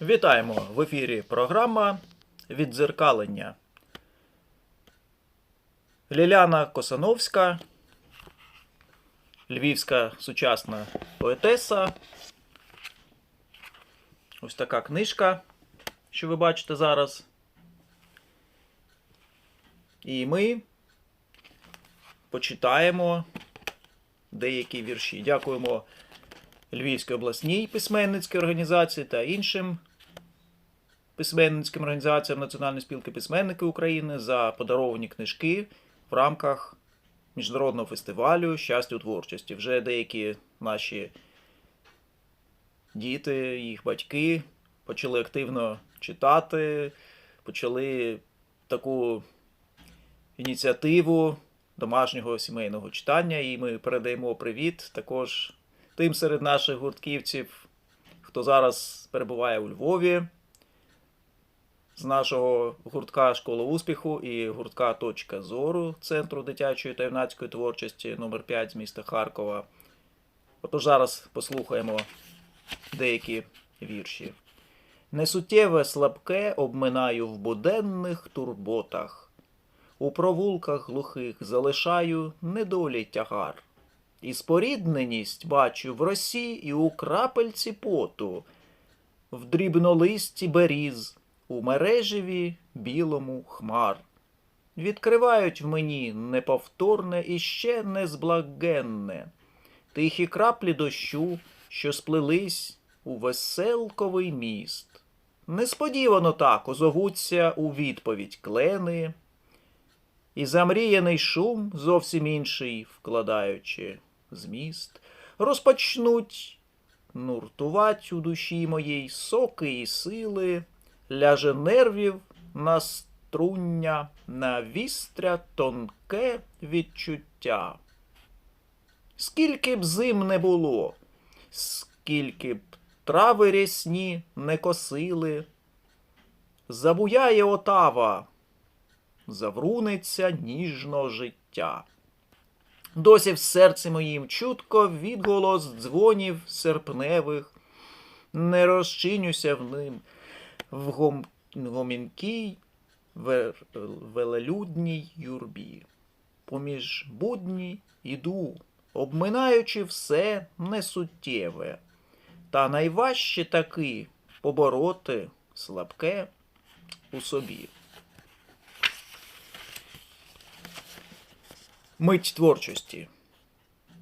Вітаємо в ефірі програма Віддзеркалення. Ліляна Косановська, львівська сучасна поетеса. Ось така книжка, що ви бачите зараз. І ми почитаємо деякі вірші. Дякуємо Львівській обласній письменницькій організації та іншим письменницьким організаціям Національної спілки письменників України за подаровані книжки в рамках міжнародного фестивалю щастя у творчості. Вже деякі наші діти, їх батьки почали активно читати, почали таку ініціативу домашнього сімейного читання, і ми передаємо привіт також тим серед наших гуртківців, хто зараз перебуває у Львові з нашого гуртка Школа успіху і гуртка Точка зору Центру дитячої та юнацької творчості номер 5 з міста Харкова. Отож зараз послухаємо деякі вірші. Несуттєве слабке обминаю в буденних турботах. У провулках глухих залишаю недолі тягар. І спорідненість бачу в росі і у крапельці поту, в дрібнолисті беріз, у мережеві білому хмар. Відкривають в мені неповторне і ще незблагенне, тихі краплі дощу, що сплелись у веселковий міст. Несподівано так озовуться у відповідь клени, і замріяний шум зовсім інший, вкладаючи зміст, розпочнуть нуртувать у душі моїй соки і сили, ляже нервів на струння, на вістря тонке відчуття. Скільки б зим не було, скільки б трави рясні не косили, забуяє отава, завруниться ніжно життя. Досі в серці моїм чутко відголос дзвонів серпневих, не розчинюся в ним в гом... гомінкій вер... велелюдній юрбі. Поміж будні іду, обминаючи все несуттєве, та найважче таки побороти слабке у собі. Мить творчості.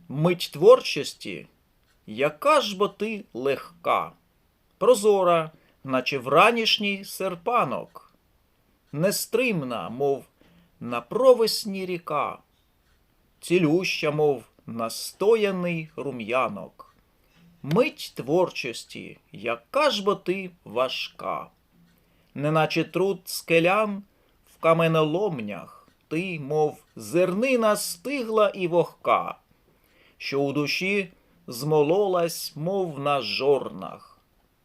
Мить творчості, яка ж бо ти легка, прозора, наче вранішній серпанок, нестримна, мов на провесні ріка, цілюща, мов настояний рум'янок. Мить творчості, яка ж бо ти важка, неначе труд скелян в каменоломнях ти, мов зернина стигла і вогка, що у душі змололась, мов на жорнах.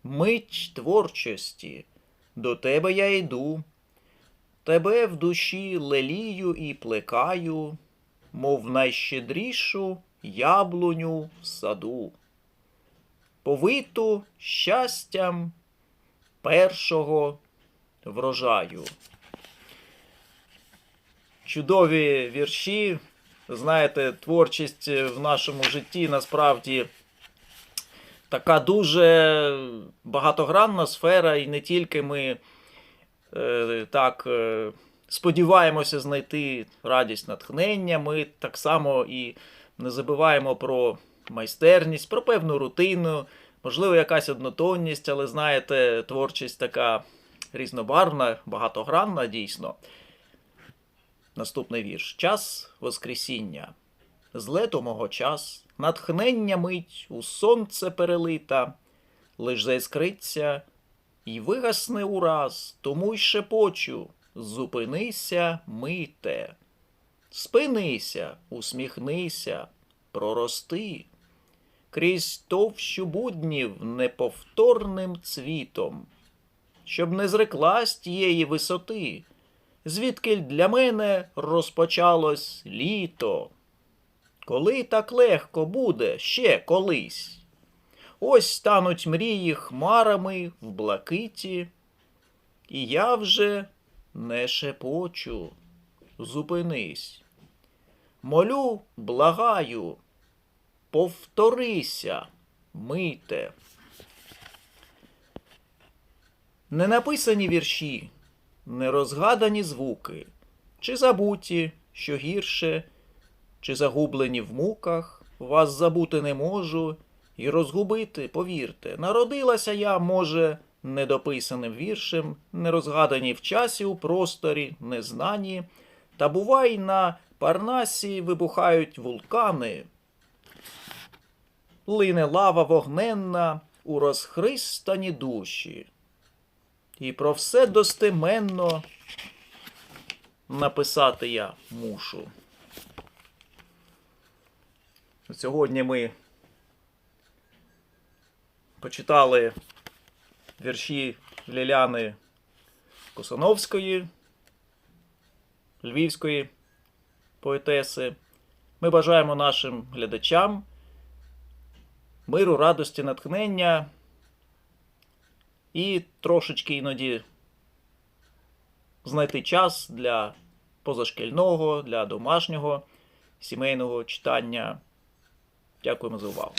Мить творчості, до тебе я йду, тебе в душі лелію і плекаю, мов найщедрішу яблуню в саду, повиту щастям першого врожаю. Чудові вірші. Знаєте, творчість в нашому житті насправді така дуже багатогранна сфера, і не тільки ми е, так е, сподіваємося знайти радість натхнення, ми так само і не забуваємо про майстерність, про певну рутину, можливо, якась однотонність, але знаєте, творчість така різнобарвна, багатогранна дійсно. Наступний вірш. Час Воскресіння. З лету мого час, натхнення мить у сонце перелита, лиш заіскриться і вигасне ураз, тому й шепочу, зупинися, мите. Спинися, усміхнися, прорости, крізь товщу буднів неповторним цвітом, щоб не зреклась тієї висоти звідки для мене розпочалось літо. Коли так легко буде ще колись, Ось стануть мрії хмарами в блакиті, і я вже не шепочу. Зупинись. Молю, благаю, повторися, мийте. Ненаписані вірші, нерозгадані звуки, чи забуті, що гірше, чи загублені в муках, вас забути не можу, і розгубити, повірте, народилася я, може, недописаним віршем, нерозгадані в часі у просторі, незнані, та бувай на Парнасі вибухають вулкани, лине лава вогненна у розхристані душі. І про все достеменно написати я мушу. Сьогодні ми почитали вірші Ліляни Косановської, львівської поетеси. Ми бажаємо нашим глядачам миру, радості, натхнення і трошечки іноді знайти час для позашкільного, для домашнього, сімейного читання. Дякуємо за увагу.